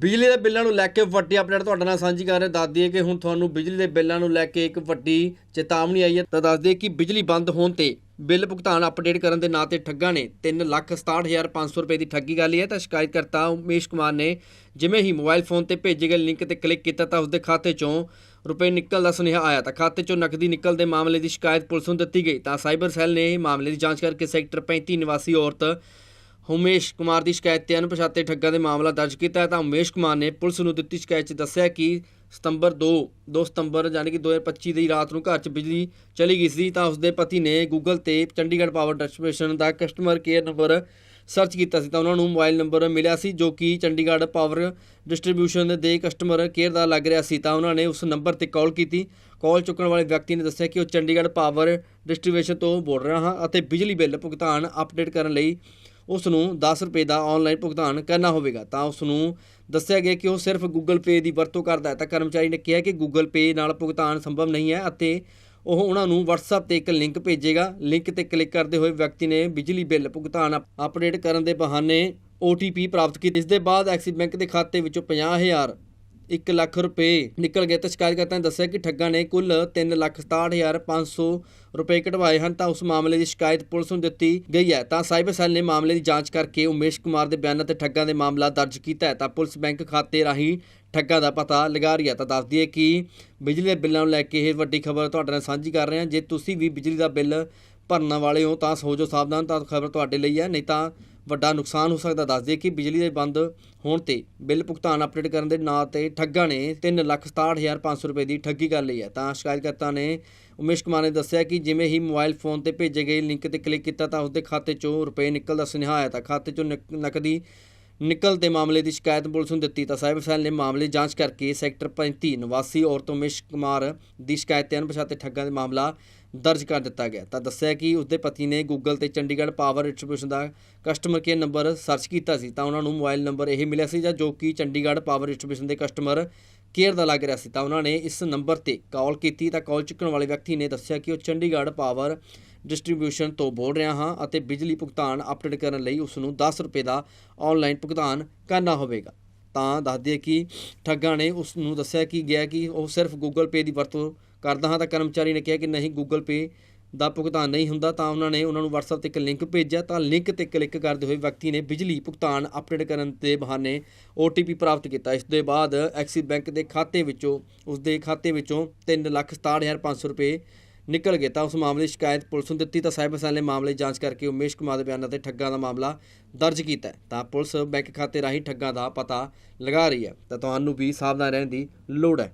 ਬਿਜਲੀ ਦੇ ਬਿੱਲਾਂ ਨੂੰ ਲੈ ਕੇ ਵੱਡੀ ਅਪਡੇਟ ਤੁਹਾਡੇ ਨਾਲ ਸਾਂਝੀ ਕਰ ਰਹੇ ਦੱਸ ਦਈਏ ਕਿ ਹੁਣ ਤੁਹਾਨੂੰ ਬਿਜਲੀ ਦੇ ਬਿੱਲਾਂ ਨੂੰ ਲੈ ਕੇ ਇੱਕ ਵੱਡੀ ਚੇਤਾਵਨੀ ਆਈ ਹੈ। ਤਾਂ ਦੱਸ ਦਈਏ ਕਿ ਬਿਜਲੀ ਬੰਦ ਹੋਣ ਤੇ ਬਿੱਲ ਭੁਗਤਾਨ ਅਪਡੇਟ ਕਰਨ ਦੇ ਨਾਂ ਤੇ ਠੱਗਾਂ ਨੇ 367500 ਰੁਪਏ ਦੀ ਠੱਗੀ ਕਰ ਲਈ ਹੈ। ਤਾਂ ਸ਼ਿਕਾਇਤਕਰਤਾ ਉਮੇਸ਼ ਕੁਮਾਰ ਨੇ ਜਿਵੇਂ ਹੀ ਮੋਬਾਈਲ ਫੋਨ ਤੇ ਭੇਜੇ ਗਏ ਲਿੰਕ ਤੇ ਕਲਿੱਕ ਕੀਤਾ ਤਾਂ ਉਸਦੇ ਖਾਤੇ ਚੋਂ ਰੁਪਏ ਨਿਕਲ ਦਾ ਸੁਨੇਹਾ ਆਇਆ। ਤਾਂ ਖਾਤੇ ਚੋਂ ਨਕਦੀ ਨਿਕਲ ਦੇ ਮਾਮਲੇ ਦੀ ਸ਼ਿਕਾਇਤ ਪੁਲਿਸ ਨੂੰ ਦਿੱਤੀ ਗਈ। ਤਾਂ ਸਾਈਬਰ ਸੈੱਲ ਨੇ ਮਾਮਲੇ ਦੀ ਜਾਂਚ ਕਰਕੇ ਸੈਕਟਰ 35 ਨਿਵਾਸੀ ਔਰਤ ਉਮੇਸ਼ ਕੁਮਾਰ ਦੀ ਸ਼ਿਕਾਇਤ ਤੇ ਅਣਪਛਾਤੇ ਠੱਗਾਂ ਦੇ ਮਾਮਲਾ ਦਰਜ ਕੀਤਾ ਤਾਂ ਉਮੇਸ਼ ਕੁਮਾਰ ਨੇ ਪੁਲਿਸ ਨੂੰ ਦਿੱਤੀ ਸ਼ਿਕਾਇਤ 'ਚ ਦੱਸਿਆ ਕਿ ਸਤੰਬਰ 2 2 ਸਤੰਬਰ ਯਾਨੀ ਕਿ 2025 ਦੀ ਰਾਤ ਨੂੰ ਘਰ 'ਚ ਬਿਜਲੀ ਚਲੀ ਗਈ ਸੀ ਤਾਂ ਉਸਦੇ ਪਤੀ ਨੇ ਗੂਗਲ ਤੇ ਚੰਡੀਗੜ੍ਹ ਪਾਵਰ ਡਿਸਟ੍ਰੀਬਿਊਸ਼ਨ ਦਾ ਕਸਟਮਰ ਕੇਅਰ ਨੰਬਰ ਸਰਚ ਕੀਤਾ ਸੀ ਤਾਂ ਉਹਨਾਂ ਨੂੰ ਮੋਬਾਈਲ ਨੰਬਰ ਮਿਲਿਆ ਸੀ ਜੋ ਕਿ ਚੰਡੀਗੜ੍ਹ ਪਾਵਰ ਡਿਸਟ੍ਰੀਬਿਊਸ਼ਨ ਦੇ ਕਸਟਮਰ ਕੇਅਰ ਦਾ ਲੱਗ ਰਿਹਾ ਸੀ ਤਾਂ ਉਹਨਾਂ ਨੇ ਉਸ ਨੰਬਰ ਤੇ ਕਾਲ ਕੀਤੀ। ਕਾਲ ਚੁੱਕਣ ਵਾਲੇ ਵਿਅਕਤੀ ਨੇ ਦੱਸਿਆ ਕਿ ਉਹ ਚੰਡੀਗੜ੍ਹ ਪਾਵਰ ਡਿਸਟ੍ਰੀਬਿਊਸ਼ਨ ਤੋਂ ਬੋਲ ਰਿਹਾ ਹਾਂ ਅਤੇ ਬਿਜਲੀ ਬਿੱਲ ਭੁਗਤਾਨ ਅਪਡੇਟ ਕਰਨ ਲਈ ਉਸ ਨੂੰ 10 ਰੁਪਏ ਦਾ ਆਨਲਾਈਨ ਭੁਗਤਾਨ ਕਰਨਾ ਹੋਵੇਗਾ। ਤਾਂ ਉਸ ਨੂੰ ਦੱਸਿਆ ਗਿਆ ਕਿ ਉਹ ਸਿਰਫ Google Pay ਦੀ ਵਰਤੋਂ ਕਰਦਾ ਹੈ। ਤਾਂ ਕਰਮਚਾਰੀ ਨੇ ਕਿਹਾ ਕਿ Google Pay ਨਾਲ ਭੁਗਤਾਨ ਸੰਭਵ ਨਹੀਂ ਹੈ ਅਤੇ ਉਹ ਉਹਨਾਂ ਨੂੰ WhatsApp ਤੇ ਇੱਕ ਲਿੰਕ ਭੇਜੇਗਾ। ਲਿੰਕ ਤੇ ਕਲਿੱਕ ਕਰਦੇ ਹੋਏ ਵਿਅਕਤੀ ਨੇ ਬਿਜਲੀ ਬਿੱਲ ਭੁਗਤਾਨ ਅਪ- ਅਪਡੇਟ ਕਰਨ ਦੇ ਬਹਾਨੇ OTP ਪ੍ਰਾਪਤ ਕੀਤੀ। ਇਸ ਦੇ ਬਾਅਦ ਐਕਸਿਸ ਬੈਂਕ ਦੇ ਖਾਤੇ ਵਿੱਚੋਂ 50000 1 ਲੱਖ ਰੁਪਏ ਨਿਕਲ ਗਏ ਤਾਂ ਸ਼ਿਕਾਇਤਕਰਤਾ ਨੇ ਦੱਸਿਆ ਕਿ ਠੱਗਾਂ ਨੇ ਕੁੱਲ 367500 ਰੁਪਏ ਕਢਵਾਏ ਹਨ, ਤਾਂ ਉਸ ਮਾਮਲੇ ਦੀ ਸ਼ਿਕਾਇਤ ਪੁਲਿਸ ਨੂੰ ਦਿੱਤੀ ਗਈ ਹੈ। ਤਾਂ ਸਾਈਬਰ ਸੈੱਲ ਨੇ ਮਾਮਲੇ ਦੀ ਜਾਂਚ ਕਰਕੇ ਉਮੇਸ਼ ਕੁਮਾਰ ਦੇ ਬਿਆਨਾਂ ਤੇ ਠੱਗਾਂ ਦੇ ਮਾਮਲਾ ਦਰਜ ਕੀਤਾ ਹੈ। ਤਾਂ ਪੁਲਿਸ ਬੈਂਕ ਖਾਤੇ ਰਾਹੀਂ ਠੱਗਾਂ ਦਾ ਪਤਾ ਲਗਾ ਰਹੀ ਹੈ। ਤਾਂ ਦੱਸਦੀ ਹੈ ਕਿ ਬਿਜਲੀ ਦੇ ਬਿੱਲਾਂ ਨੂੰ ਲੈ ਕੇ ਇਹ ਵੱਡੀ ਖਬਰ ਤੁਹਾਡੇ ਨਾਲ ਸਾਂਝੀ ਕਰ ਰਹੇ ਹਾਂ। ਜੇ ਤੁਸੀਂ ਵੀ ਬਿਜਲੀ ਦਾ ਬਿੱਲ ਭਰਨ ਵਾਲੇ ਹੋ ਤਾਂ ਹੋ ਜਾਓ ਸਾਵਧਾਨ ਤਾਂ ਖਬਰ ਤੁਹਾਡੇ ਲਈ ਹੈ, ਨਹੀਂ ਤਾਂ ਵੱਡਾ ਨੁਕਸਾਨ ਹੋ ਸਕਦਾ। ਦੱਸ ਦਈਏ ਕਿ ਬਿਜਲੀ ਦੇ ਬੰਦ ਹੋਣ ਤੇ ਬਿੱਲ ਭੁਗਤਾਨ ਅਪਡੇਟ ਕਰਨ ਦੇ ਨਾਂ ਤੇ ਠੱਗਾਂ ਨੇ 367500 ਰੁਪਏ ਦੀ ਠੱਗੀ ਕਰ ਲਈ ਹੈ। ਤਾਂ ਸ਼ਿਕਾਇਤਕਰਤਾ ਨੇ ਉਮੇਸ਼ ਕੁਮਾਰ ਨੇ ਦੱਸਿਆ ਕਿ ਜਿਵੇਂ ਹੀ ਮੋਬਾਈਲ ਫੋਨ ਤੇ ਭੇਜੇ ਗਏ ਲਿੰਕ ਤੇ ਕਲਿੱਕ ਕੀਤਾ ਤਾਂ ਉਸਦੇ ਖਾਤੇ 'ਚੋਂ ਰੁਪਏ ਨਿਕਲਦਾ ਸੁਨੇਹਾ ਆਇਆ। ਤਾਂ ਖਾਤੇ 'ਚੋਂ ਨਕ- ਨਕਦੀ ਨਿਕਲ ਦੇ ਮਾਮਲੇ ਦੀ ਸ਼ਿਕਾਇਤ ਪੁਲਿਸ ਨੂੰ ਦਿੱਤੀ ਤਾਂ ਸਾਹਿਬ ਸੈੱਲ ਨੇ ਮਾਮਲੇ ਜਾਂਚ ਕਰਕੇ ਸੈਕਟਰ 35 ਨਿਵਾਸੀ ਔਰਤ ਉਮੇਸ਼ ਕੁਮਾਰ ਦੀ ਸ਼ਿਕਾਇਤ ਤੇ ਅਣਪਛਾਤੇ ਠੱਗਾਂ ਦੇ ਮਾਮਲਾ ਦਰਜ ਕਰ ਦਿੱਤਾ ਗਿਆ। ਤਾਂ ਦੱਸਿਆ ਕਿ ਉਸਦੇ ਪਤੀ ਨੇ ਗੂਗਲ ਤੇ ਚੰਡੀਗੜ੍ਹ ਪਾਵਰ ਡਿਸਟ੍ਰੀਬਿਊਸ਼ਨ ਦਾ ਕਸਟਮਰ ਕੇਅਰ ਨੰਬਰ ਸਰਚ ਕੀਤਾ ਸੀ ਤਾਂ ਉਹਨਾਂ ਨੂੰ ਮੋਬਾਈਲ ਨੰਬਰ ਇਹ ਮਿਲਿਆ ਸੀ ਜਾਂ ਜੋ ਕਿ ਚੰਡੀਗੜ੍ਹ ਪਾਵਰ ਡਿਸਟ੍ਰੀਬਿਊਸ਼ਨ ਦੇ ਕਸਟਮਰ ਕੇਅਰ ਦਾ ਲੱਗ ਰਿਹਾ ਸੀ ਤਾਂ ਉਹਨਾਂ ਨੇ ਇਸ ਨੰਬਰ ਤੇ ਕਾਲ ਕੀਤੀ ਤਾਂ ਕਾਲ ਚੁੱਕਣ ਵਾਲੇ ਵਿਅਕਤੀ ਨੇ ਦੱਸਿਆ ਕਿ ਉਹ ਚੰਡੀਗੜ੍ਹ ਪਾਵਰ ਡਿਸਟ੍ਰੀਬਿਊਸ਼ਨ ਤੋਂ ਬੋਲ ਰਿਹਾ ਹਾਂ ਅਤੇ ਬਿਜਲੀ ਭੁਗਤਾਨ ਅਪਡੇਟ ਕਰਨ ਲਈ ਉਸ ਨੂੰ 10 ਰੁਪਏ ਦਾ ਆਨਲਾਈਨ ਭੁਗਤਾਨ ਕਰਨਾ ਹੋਵੇਗਾ। ਤਾਂ ਦੱਸ ਕਿ ਠੱਗਾਂ ਨੇ ਉਸ ਨੂੰ ਦੱਸਿਆ ਕਿ ਗਿਆ ਕਿ ਉਹ ਸਿਰਫ Google Pay ਦੀ ਵਰਤੋਂ ਕਰਦਾ ਹਾਂ ਤਾਂ ਕਰਮਚਾਰੀ ਨੇ ਕਿਹਾ ਕਿ ਨਹੀਂ, Google Pay ਦਾ ਭੁਗਤਾਨ ਨਹੀਂ ਹੁੰਦਾ ਤਾਂ ਉਹਨਾਂ ਨੇ ਉਹਨਾਂ ਨੂੰ WhatsApp ਤੇ ਇੱਕ ਲਿੰਕ ਭੇਜਿਆ। ਤਾਂ ਲਿੰਕ ਤੇ ਕਲਿੱਕ ਕਰਦੇ ਹੋਏ ਵਿਅਕਤੀ ਨੇ ਬਿਜਲੀ ਭੁਗਤਾਨ ਅਪਡੇਟ ਕਰਨ ਦੇ ਬਹਾਨੇ OTP ਪ੍ਰਾਪਤ ਕੀਤਾ। ਇਸ ਦੇ ਬਾਅਦ ਐਕਸਿਸ ਬੈਂਕ ਦੇ ਖਾਤੇ ਵਿੱਚੋਂ ਉਸ ਦੇ ਖਾਤੇ ਵਿੱਚੋਂ 367500 ਰੁਪਏ ਨਿਕਲ ਗਏ। ਤਾਂ ਉਸ ਮਾਮਲੇ ਦੀ ਸ਼ਿਕਾਇਤ ਪੁਲਿਸ ਨੂੰ ਦਿੱਤੀ। ਤਾਂ ਸਾਈਬਰ ਸੈੱਲ ਨੇ ਮਾਮਲੇ ਦੀ ਜਾਂਚ ਕਰਕੇ ਉਮੇਸ਼ ਕੁਮਾਰ ਦੇ ਬਿਆਨਾਂ ਤੇ ਠੱਗਾਂ ਦਾ ਮਾਮਲਾ ਦਰਜ ਕੀਤਾ ਤਾਂ ਪੁਲਿਸ ਬੈਂਕ ਖਾਤੇ ਰਾਹੀਂ ਠੱਗਾਂ ਦਾ ਪਤਾ ਲਗਾ ਰਹੀ ਹੈ। ਤਾਂ ਤੁਹਾਨੂੰ ਵੀ ਸਾਵਧਾਨ ਰਹਿਣ ਦੀ ਲੋੜ ਹੈ।